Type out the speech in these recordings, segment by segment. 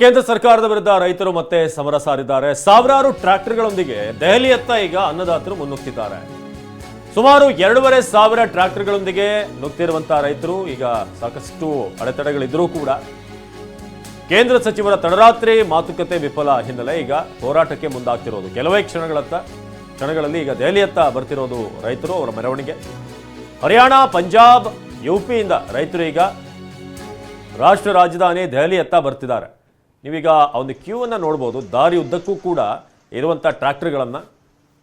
ಕೇಂದ್ರ ಸರ್ಕಾರದ ವಿರುದ್ಧ ರೈತರು ಮತ್ತೆ ಸಮರ ಸಾರಿದ್ದಾರೆ. ಸಾವಿರಾರು ಟ್ರ್ಯಾಕ್ಟರ್ಗಳೊಂದಿಗೆ ದೆಹಲಿಯತ್ತ ಈಗ ಅನ್ನದಾತರು ಮುನ್ನುಗ್ತಿದ್ದಾರೆ. ಸುಮಾರು ಎರಡೂವರೆ ಸಾವಿರ ಟ್ರ್ಯಾಕ್ಟರ್ಗಳೊಂದಿಗೆ ನುಗ್ತಿರುವಂತಹ ರೈತರು ಈಗ ಸಾಕಷ್ಟು ಅಡೆತಡೆಗಳಿದ್ರೂ ಕೂಡ. ಕೇಂದ್ರ ಸಚಿವರ ತಡರಾತ್ರಿ ಮಾತುಕತೆ ವಿಫಲ ಹಿನ್ನೆಲೆ ಈಗ ಹೋರಾಟಕ್ಕೆ ಮುಂದಾಗ್ತಿರೋದು. ಕೆಲವೇ ಕ್ಷಣಗಳತ್ತ, ಕ್ಷಣಗಳಲ್ಲಿ ಈಗ ದೆಹಲಿಯತ್ತ ಬರ್ತಿರೋದು ರೈತರು ಅವರ ಮೆರವಣಿಗೆ. ಹರಿಯಾಣ, ಪಂಜಾಬ್, ಯುಪಿಯಿಂದ ರೈತರು ಈಗ ರಾಷ್ಟ್ರ ರಾಜಧಾನಿ ದೆಹಲಿಯತ್ತ ಬರ್ತಿದ್ದಾರೆ. ನೀವೀಗ ಆ ಒಂದು ಕ್ಯೂ ಅನ್ನು ನೋಡ್ಬೋದು. ದಾರಿ ಉದ್ದಕ್ಕೂ ಕೂಡ ಇರುವಂಥ ಟ್ರ್ಯಾಕ್ಟರ್ಗಳನ್ನು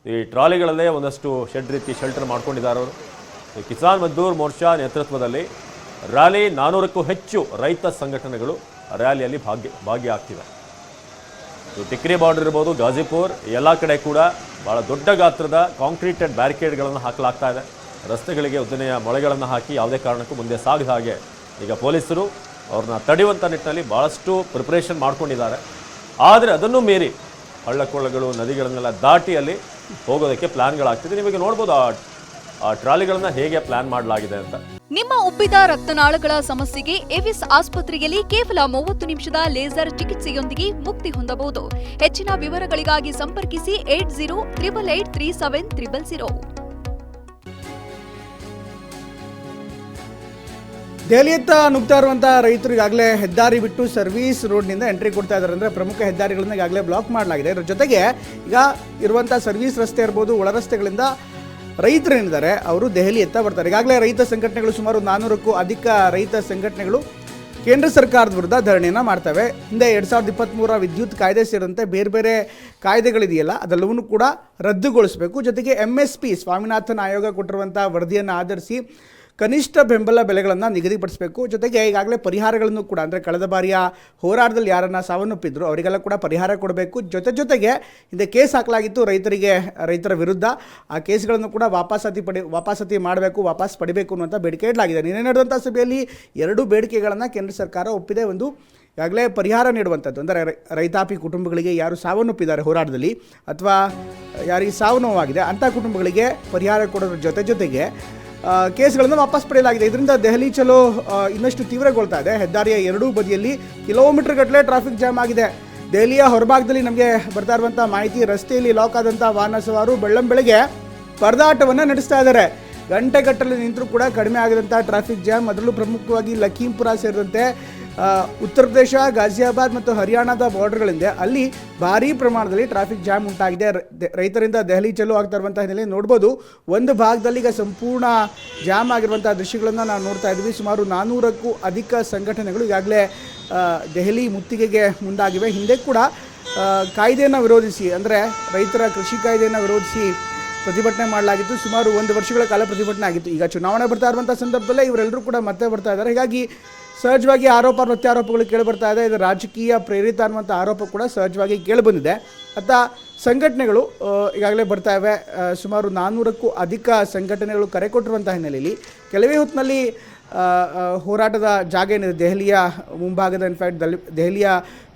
ಈ ಟ್ರಾಲಿಗಳಲ್ಲೇ ಒಂದಷ್ಟು ಶೆಡ್ ರೀತಿ ಶೆಲ್ಟರ್ ಮಾಡ್ಕೊಂಡಿದ್ದಾರೆ ಅವರು. ಕಿಸಾನ್ ಮಜ್ದೂರ್ ಮೋರ್ಚಾ ನೇತೃತ್ವದಲ್ಲಿ ರ್ಯಾಲಿ ನಾನೂರಕ್ಕೂ ಹೆಚ್ಚು ರೈತ ಸಂಘಟನೆಗಳು ರ್ಯಾಲಿಯಲ್ಲಿ ಭಾಗ್ಯ, ಭಾಗಿಯಾಗ್ತಿವೆ. ಟಿಕ್ರಿ ಬಾರ್ಡರ್ ಇರ್ಬೋದು ಗಾಜಿಪುರ್ ಎಲ್ಲ ಕಡೆ ಕೂಡ ಭಾಳ ದೊಡ್ಡ ಗಾತ್ರದ ಕಾಂಕ್ರೀಟೆಡ್ ಬ್ಯಾರಿಕೇಡ್ಗಳನ್ನು ಹಾಕಲಾಗ್ತಾ ಇದೆ. ರಸ್ತೆಗಳಿಗೆ ಉದ್ದನೆಯ ಮೊಳೆಗಳನ್ನು ಹಾಕಿ ಯಾವುದೇ ಕಾರಣಕ್ಕೂ ಮುಂದೆ ಸಾಗದ ಹಾಗೆ ಈಗ ಪೊಲೀಸರು ಅವ್ರನ್ನ ತಡೆಯುವಂಥ ನಿಟ್ಟಿನಲ್ಲಿ ಭಾಳಷ್ಟು ಪ್ರಿಪ್ರೇಷನ್ ಮಾಡ್ಕೊಂಡಿದ್ದಾರೆ. ಆದರೆ ಅದನ್ನು ಮೀರಿ ಹಳ್ಳಕೊಳ್ಳಗಳು, ನದಿಗಳನ್ನೆಲ್ಲ ದಾಟಿ ಅಲ್ಲಿ ಹೋಗೋದಕ್ಕೆ ಪ್ಲ್ಯಾನ್ಗಳಾಗ್ತಿದೆ ನಿಮಗೆ ನೋಡ್ಬೋದು ಆ ಆ ಟ್ರಾಲಿಗಳನ್ನು ಹೇಗೆ ಪ್ಲಾನ್ ಮಾಡಲಾಗಿದೆ ಅಂತ. ನಿಮ್ಮ ಉಬ್ಬಿದ ರಕ್ತನಾಳಗಳ ಸಮಸ್ಯೆಗೆ ಎವಿಸ್ ಆಸ್ಪತ್ರೆಯಲ್ಲಿ ಕೇವಲ ಮೂವತ್ತು ನಿಮಿಷದ ಲೇಸರ್ ಚಿಕಿತ್ಸೆಯೊಂದಿಗೆ ಮುಕ್ತಿ ಹೊಂದಬಹುದು. ಹೆಚ್ಚಿನ ವಿವರಗಳಿಗಾಗಿ ಸಂಪರ್ಕಿಸಿ eight zero triple eight three seven triple zero. ದೆಹಲಿಯತ್ತ ನುಗ್ತಾ ಇರುವಂಥ ರೈತರು ಈಗಾಗಲೇ ಹೆದ್ದಾರಿ ಬಿಟ್ಟು ಸರ್ವಿಸ್ ರೋಡ್ನಿಂದ ಎಂಟ್ರಿ ಕೊಡ್ತಾ ಇದ್ದಾರೆ ಅಂದರೆ ಪ್ರಮುಖ ಹೆದ್ದಾರಿಗಳನ್ನ ಈಗಾಗಲೇ ಬ್ಲಾಕ್ ಮಾಡಲಾಗಿದೆ. ಇದರ ಜೊತೆಗೆ ಈಗ ಇರುವಂಥ ಸರ್ವಿಸ್ ರಸ್ತೆ ಇರ್ಬೋದು, ಒಳ ರಸ್ತೆಗಳಿಂದ ರೈತರೇನಿದ್ದಾರೆ ಅವರು ದೆಹಲಿಯತ್ತ ಬರ್ತಾರೆ. ಈಗಾಗಲೇ ರೈತ ಸಂಘಟನೆಗಳು ಸುಮಾರು ನಾನ್ನೂರಕ್ಕೂ ಅಧಿಕ ರೈತ ಸಂಘಟನೆಗಳು ಕೇಂದ್ರ ಸರ್ಕಾರದ ವಿರುದ್ಧ ಧರಣಿಯನ್ನು ಮಾಡ್ತವೆ. ಹಿಂದೆ ಎರಡು ಸಾವಿರದ ಇಪ್ಪತ್ತ್ಮೂರ ವಿದ್ಯುತ್ ಕಾಯ್ದೆ ಸೇರಿದಂತೆ ಬೇರೆ ಬೇರೆ ಕಾಯ್ದೆಗಳಿದೆಯಲ್ಲ, ಅದೆಲ್ಲವನ್ನೂ ಕೂಡ ರದ್ದುಗೊಳಿಸಬೇಕು. ಜೊತೆಗೆ ಎಂ ಎಸ್ ಪಿ ಸ್ವಾಮಿನಾಥನ್ ಆಯೋಗ ಕೊಟ್ಟಿರುವಂಥ ವರದಿಯನ್ನು ಆಧರಿಸಿ ಕನಿಷ್ಠ ಬೆಂಬಲ ಬೆಲೆಗಳನ್ನು ನಿಗದಿಪಡಿಸಬೇಕು. ಜೊತೆಗೆ ಈಗಾಗಲೇ ಪರಿಹಾರಗಳನ್ನು ಕೂಡ, ಅಂದರೆ ಕಳೆದ ಬಾರಿಯ ಹೋರಾಟದಲ್ಲಿ ಯಾರನ್ನ ಸಾವನ್ನಪ್ಪಿದ್ರು, ಅವರಿಗೆಲ್ಲ ಕೂಡ ಪರಿಹಾರ ಕೊಡಬೇಕು. ಜೊತೆ ಜೊತೆಗೆ ಹಿಂದೆ ಕೇಸ್ ಹಾಕಲಾಗಿತ್ತು ರೈತರಿಗೆ, ರೈತರ ವಿರುದ್ಧ. ಆ ಕೇಸ್ಗಳನ್ನು ಕೂಡ ವಾಪಸಾತಿ ಪಡಿ, ವಾಪಸಾತಿ ಮಾಡಬೇಕು, ವಾಪಸ್ ಪಡಿಬೇಕು ಅನ್ನುವಂಥ ಬೇಡಿಕೆ ಇಡಲಾಗಿದೆ. ನಿನ್ನೆ ನಡೆದಂಥ ಸಭೆಯಲ್ಲಿ ಎರಡು ಬೇಡಿಕೆಗಳನ್ನು ಕೇಂದ್ರ ಸರ್ಕಾರ ಒಪ್ಪಿದೆ. ಒಂದು, ಈಗಾಗಲೇ ಪರಿಹಾರ ನೀಡುವಂಥದ್ದು ಅಂದರೆ ರೈತಾಪಿ ಕುಟುಂಬಗಳಿಗೆ ಯಾರು ಸಾವನ್ನಪ್ಪಿದ್ದಾರೆ ಹೋರಾಟದಲ್ಲಿ, ಅಥವಾ ಯಾರಿಗೆ ಸಾವು ನೋವಾಗಿದೆ ಅಂಥ ಕುಟುಂಬಗಳಿಗೆ ಪರಿಹಾರ ಕೊಡೋದ್ರ ಜೊತೆ ಜೊತೆಗೆ ಕೇಸ್ಗಳನ್ನು ವಾಪಸ್ ಪಡೆಯಲಾಗಿದೆ. ಇದರಿಂದ ದೆಹಲಿ ಚಲೋ ಇನ್ನಷ್ಟು ತೀವ್ರಗೊಳ್ತಾ ಇದೆ. ಹೆದ್ದಾರಿಯ ಎರಡೂ ಬದಿಯಲ್ಲಿ ಕಿಲೋಮೀಟರ್ ಗಟ್ಟಲೆ ಟ್ರಾಫಿಕ್ ಜಾಮ್ ಆಗಿದೆ. ದೆಹಲಿಯ ಹೊರಭಾಗದಲ್ಲಿ ನಮಗೆ ಬರ್ತಾ ಇರುವಂಥ ಮಾಹಿತಿ, ರಸ್ತೆಯಲ್ಲಿ ಲಾಕ್ ಆದಂಥ ವಾಹನ ಸವಾರು ಬೆಳ್ಳಂ ಬೆಳಗ್ಗೆ ಪರದಾಟವನ್ನು ನಡೆಸ್ತಾ ಇದ್ದಾರೆ. ಗಂಟೆಗಟ್ಟಲೆ ನಿಂತರೂ ಕೂಡ ಕಡಿಮೆ ಆಗದಂಥ ಟ್ರಾಫಿಕ್ ಜಾಮ್ ಅದರಲ್ಲೂ ಪ್ರಮುಖವಾಗಿ ಲಖೀಂಪುರ ಸೇರಿದಂತೆ ಉತ್ತರ ಪ್ರದೇಶ ಗಾಜಿಯಾಬಾದ್ ಮತ್ತು ಹರಿಯಾಣದ ಬಾರ್ಡರ್ಗಳಿಂದ ಅಲ್ಲಿ ಭಾರೀ ಪ್ರಮಾಣದಲ್ಲಿ ಟ್ರಾಫಿಕ್ ಜಾಮ್ ಉಂಟಾಗಿದೆ. ರೈತರಿಂದ ದೆಹಲಿ ಚಲೋ ಆಗ್ತಾ ಇರುವಂಥ ನೋಡ್ಬೋದು, ಒಂದು ಭಾಗದಲ್ಲಿ ಈಗ ಸಂಪೂರ್ಣ ಜಾಮ್ ಆಗಿರುವಂಥ ದೃಶ್ಯಗಳನ್ನು ನಾವು ನೋಡ್ತಾ ಇದ್ವಿ. ಸುಮಾರು ನಾನ್ನೂರಕ್ಕೂ ಅಧಿಕ ಸಂಘಟನೆಗಳು ಈಗಾಗಲೇ ದೆಹಲಿ ಮುತ್ತಿಗೆಗೆ ಮುಂದಾಗಿವೆ. ಹಿಂದೆ ಕೂಡ ಕಾಯ್ದೆಯನ್ನು ವಿರೋಧಿಸಿ, ಅಂದರೆ ರೈತರ ಕೃಷಿ ಕಾಯ್ದೆಯನ್ನು ವಿರೋಧಿಸಿ ಪ್ರತಿಭಟನೆ ಮಾಡಲಾಗಿತ್ತು. ಸುಮಾರು ಒಂದು ವರ್ಷಗಳ ಕಾಲ ಪ್ರತಿಭಟನೆ ಆಗಿತ್ತು. ಈಗ ಚುನಾವಣೆ ಬರ್ತಾ ಇರುವಂಥ ಸಂದರ್ಭದಲ್ಲೇ ಇವರೆಲ್ಲರೂ ಕೂಡ ಮತ್ತೆ ಬರ್ತಾ ಇದ್ದಾರೆ. ಹೀಗಾಗಿ ಸಹಜವಾಗಿ ಆರೋಪ ಪ್ರತ್ಯಾರೋಪಗಳು ಕೇಳಿಬರ್ತಾ ಇದೆ. ಇದು ರಾಜಕೀಯ ಪ್ರೇರಿತ ಅನ್ನುವಂಥ ಆರೋಪ ಕೂಡ ಸಹಜವಾಗಿ ಕೇಳಿಬಂದಿದೆ. ಅತ್ತ ಸಂಘಟನೆಗಳು ಈಗಾಗಲೇ ಬರ್ತಾ ಇವೆ. ಸುಮಾರು ನಾನ್ನೂರಕ್ಕೂ ಅಧಿಕ ಸಂಘಟನೆಗಳು ಕರೆ ಕೊಟ್ಟಿರುವಂಥ ಹಿನ್ನೆಲೆಯಲ್ಲಿ ಕೆಲವೇ ಹೊತ್ತಿನಲ್ಲಿ ಹೋರಾಟದ ಜಾಗ ಏನಿದೆ? ದೆಹಲಿಯ ಮುಂಭಾಗದ ಇನ್ಫ್ಯಾಕ್ಟ್ ದಲಿ, ದೆಹಲಿಯ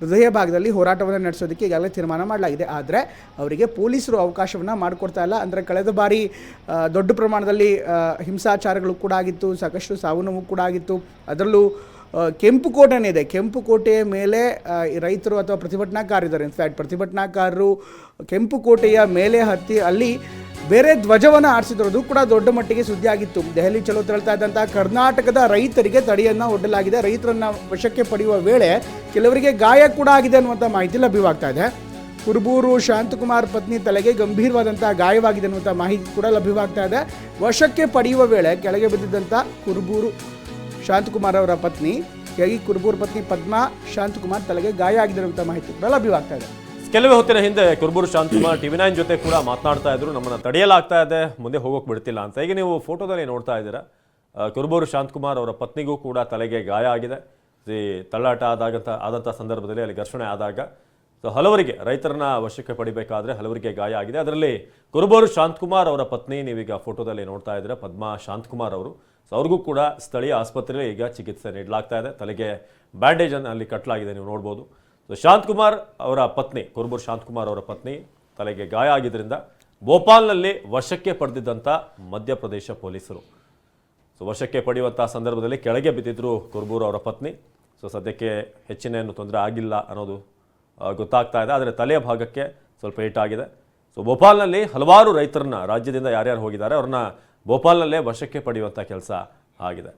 ಹೃದಯ ಭಾಗದಲ್ಲಿ ಹೋರಾಟವನ್ನು ನಡೆಸೋದಕ್ಕೆ ಈಗಾಗಲೇ ತೀರ್ಮಾನ ಮಾಡಲಾಗಿದೆ. ಆದರೆ ಅವರಿಗೆ ಪೊಲೀಸರು ಅವಕಾಶವನ್ನು ಮಾಡಿಕೊಡ್ತಾ ಇಲ್ಲ. ಅಂದರೆ ಕಳೆದ ಬಾರಿ ದೊಡ್ಡ ಪ್ರಮಾಣದಲ್ಲಿ ಹಿಂಸಾಚಾರಗಳು ಕೂಡ ಆಗಿತ್ತು, ಸಾಕಷ್ಟು ಸಾವು ನೋವು ಕೂಡ ಆಗಿತ್ತು. ಅದರಲ್ಲೂ ಕೆಂಪು ಕೋಟೆನೇ ಇದೆ ಕೆಂಪು ಕೋಟೆಯ ಮೇಲೆ ರೈತರು ಅಥವಾ ಪ್ರತಿಭಟನಾಕಾರರಿದ್ದಾರೆ ಇನ್ಫ್ಯಾಕ್ಟ್ ಪ್ರತಿಭಟನಾಕಾರರು ಕೆಂಪು ಕೋಟೆಯ ಮೇಲೆ ಹತ್ತಿ, ಅಲ್ಲಿ ಬೇರೆ ಧ್ವಜವನ್ನು ಅದು ಕೂಡ ದೊಡ್ಡ ಮಟ್ಟಿಗೆ ಸುದ್ದಿ ಆಗಿತ್ತು ದೆಹಲಿ ಚಲೋ ತೆರಳ್ತಾ ಇದ್ದಂಥ ಕರ್ನಾಟಕದ ರೈತರಿಗೆ ತಡೆಯನ್ನು ಒಡ್ಡಲಾಗಿದೆ. ರೈತರನ್ನ ವಶಕ್ಕೆ ಪಡೆಯುವ ವೇಳೆ ಕೆಲವರಿಗೆ ಗಾಯ ಕೂಡ ಆಗಿದೆ ಅನ್ನುವಂಥ ಮಾಹಿತಿ ಲಭ್ಯವಾಗ್ತಾ ಇದೆ. ಕುರುಬೂರು ಶಾಂತಕುಮಾರ್ ಪತ್ನಿ ತಲೆಗೆ ಗಂಭೀರವಾದಂತಹ ಗಾಯವಾಗಿದೆ ಅನ್ನುವಂಥ ಮಾಹಿತಿ ಕೂಡ ಲಭ್ಯವಾಗ್ತಾ ಇದೆ. ವಶಕ್ಕೆ ಪಡೆಯುವ ವೇಳೆ ಕೆಳಗೆ ಬಿದ್ದಿದ್ದಂಥ ಕುರುಬೂರು ಶಾಂತಕುಮಾರ್ ಅವರ ಪತ್ನಿ ಹೀಗಾಗಿ ಕುರುಬೂರು ಪತ್ನಿ ಪದ್ಮಾ ಶಾಂತಕುಮಾರ್ ತಲೆಗೆ ಗಾಯ ಆಗಿದೆ ಅನ್ನುವಂಥ ಮಾಹಿತಿ ಕೂಡ ಲಭ್ಯವಾಗ್ತಾ ಇದೆ. ಕೆಲವೇ ಹೊತ್ತಿನ ಹಿಂದೆ ಕುರುಬೂರು ಶಾಂತಕುಮಾರ್ ಟಿವಿ ನೈನ್ ಜೊತೆ ಕೂಡ ಮಾತನಾಡ್ತಾ ಇದ್ರು. ನಮ್ಮನ್ನ ತಡೆಯಲಾಗ್ತಾ ಇದೆ. ಮುಂದೆ ಹೋಗೋಕೆ ಬಿಡ್ತಿಲ್ಲ ಅಂತ. ಈಗ ನೀವು ಫೋಟೋದಲ್ಲಿ ನೋಡ್ತಾ ಇದ್ದೀರಾ. ಕುರುಬೂರು ಶಾಂತಕುಮಾರ್ ಅವರ ಪತ್ನಿಗೂ ಕೂಡ ತಲೆಗೆ ಗಾಯ ಆಗಿದೆ. ಈ ತಳ್ಳಾಟ ಆದಾಗಂತ ಆದಂಥ ಸಂದರ್ಭದಲ್ಲಿ ಅಲ್ಲಿ ಘರ್ಷಣೆ ಆದಾಗ. ಸೊ ಹಲವರಿಗೆ, ರೈತರನ್ನ ವಶಕ್ಕೆ ಪಡಿಬೇಕಾದ್ರೆ ಹಲವರಿಗೆ ಗಾಯ ಆಗಿದೆ. ಅದರಲ್ಲಿ ಕುರುಬೂರು ಶಾಂತಕುಮಾರ್ ಅವರ ಪತ್ನಿ ನೀವೀಗ ಫೋಟೋದಲ್ಲಿ ನೋಡ್ತಾ ಇದ್ದೀರಾ. ಪದ್ಮಾ ಶಾಂತಕುಮಾರ್ ಅವರು. ಸೊ ಅವ್ರಿಗೂ ಕೂಡ ಸ್ಥಳೀಯ ಆಸ್ಪತ್ರೆಯಲ್ಲಿ ಈಗ ಚಿಕಿತ್ಸೆ ನೀಡಲಾಗ್ತಾ ಇದೆ. ತಲೆಗೆ ಬ್ಯಾಂಡೇಜ್ ಅನ್ನು ಅಲ್ಲಿ ಕಟ್ಟಲಾಗಿದೆ. ನೀವು ನೋಡ್ಬೋದು. ಸೊ ಶಾಂತಕುಮಾರ್ ಅವರ ಪತ್ನಿ, ಕುರ್ಬೂರ್ ಶಾಂತ್ ಕುಮಾರ್ ಅವರ ಪತ್ನಿ, ತಲೆಗೆ ಗಾಯ ಆಗಿದ್ದರಿಂದ ಭೋಪಾಲ್ನಲ್ಲಿ ವಶಕ್ಕೆ ಪಡೆದಿದ್ದಂಥ ಮಧ್ಯಪ್ರದೇಶ ಪೊಲೀಸರು. ಸೊ ವಶಕ್ಕೆ ಪಡೆಯುವಂಥ ಸಂದರ್ಭದಲ್ಲಿ ಕೆಳಗೆ ಬಿದ್ದಿದ್ದರು ಕುರ್ಬೂರ್ ಅವರ ಪತ್ನಿ. ಸೊ ಸದ್ಯಕ್ಕೆ ಹೆಚ್ಚಿನ ಏನು ತೊಂದರೆ ಆಗಿಲ್ಲ ಅನ್ನೋದು ಗೊತ್ತಾಗ್ತಾ ಇದೆ. ಆದರೆ ತಲೆಯ ಭಾಗಕ್ಕೆ ಸ್ವಲ್ಪ ಏಟಾಗಿದೆ ಸೊ ಭೋಪಾಲ್ನಲ್ಲಿ ಹಲವಾರು ರೈತರನ್ನ ರಾಜ್ಯದಿಂದ ಯಾರ್ಯಾರು ಹೋಗಿದ್ದಾರೆ, ಅವ್ರನ್ನ ಭೋಪಾಲ್ನಲ್ಲೇ ವಶಕ್ಕೆ ಪಡೆಯುವಂಥ ಕೆಲಸ ಆಗಿದೆ.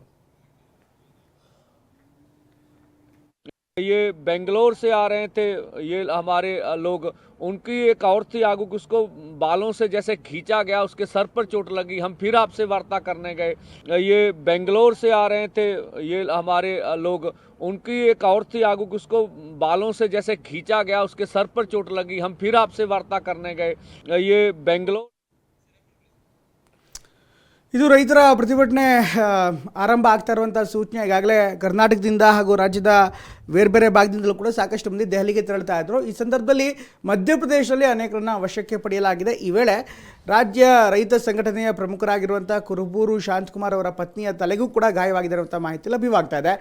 ये बेंगलोर से आ रहे थे, ये हमारे लोग, उनकी एक और थी आगू उसको बालों से जैसे खींचा गया, उसके सर पर चोट लगी, हम फिर आपसे वार्ता करने गए। ये बेंगलोर से आ रहे थे, ये हमारे लोग, उनकी एक और थी आगू उसको बालों से जैसे खींचा गया, उसके सर पर चोट लगी, हम फिर आपसे वार्ता करने गए। ये बेंगलोर ಇದು ರೈತರ ಪ್ರತಿಭಟನೆ ಆರಂಭ ಆಗ್ತಾ ಇರುವಂಥ ಸೂಚನೆ. ಈಗಾಗಲೇ ಕರ್ನಾಟಕದಿಂದ ಹಾಗೂ ರಾಜ್ಯದ ಬೇರೆ ಬೇರೆ ಭಾಗದಿಂದಲೂ ಕೂಡ ಸಾಕಷ್ಟು ಮಂದಿ ದೆಹಲಿಗೆ ತೆರಳ್ತಾ ಇದ್ದರು ಈ ಸಂದರ್ಭದಲ್ಲಿ ಮಧ್ಯಪ್ರದೇಶದಲ್ಲಿ ಅನೇಕರನ್ನು ವಶಕ್ಕೆ ಪಡೆಯಲಾಗಿದೆ. ಈ ವೇಳೆ ರಾಜ್ಯ ರೈತ ಸಂಘಟನೆಯ ಪ್ರಮುಖರಾಗಿರುವಂಥ ಕುರುಬೂರು ಶಾಂತಕುಮಾರ್ ಅವರ ಪತ್ನಿಯ ತಲೆಗೂ ಕೂಡ ಗಾಯವಾಗಿದೆ ಅನ್ನುವಂಥ ಮಾಹಿತಿ ಲಭ್ಯವಾಗ್ತಾ ಇದೆ.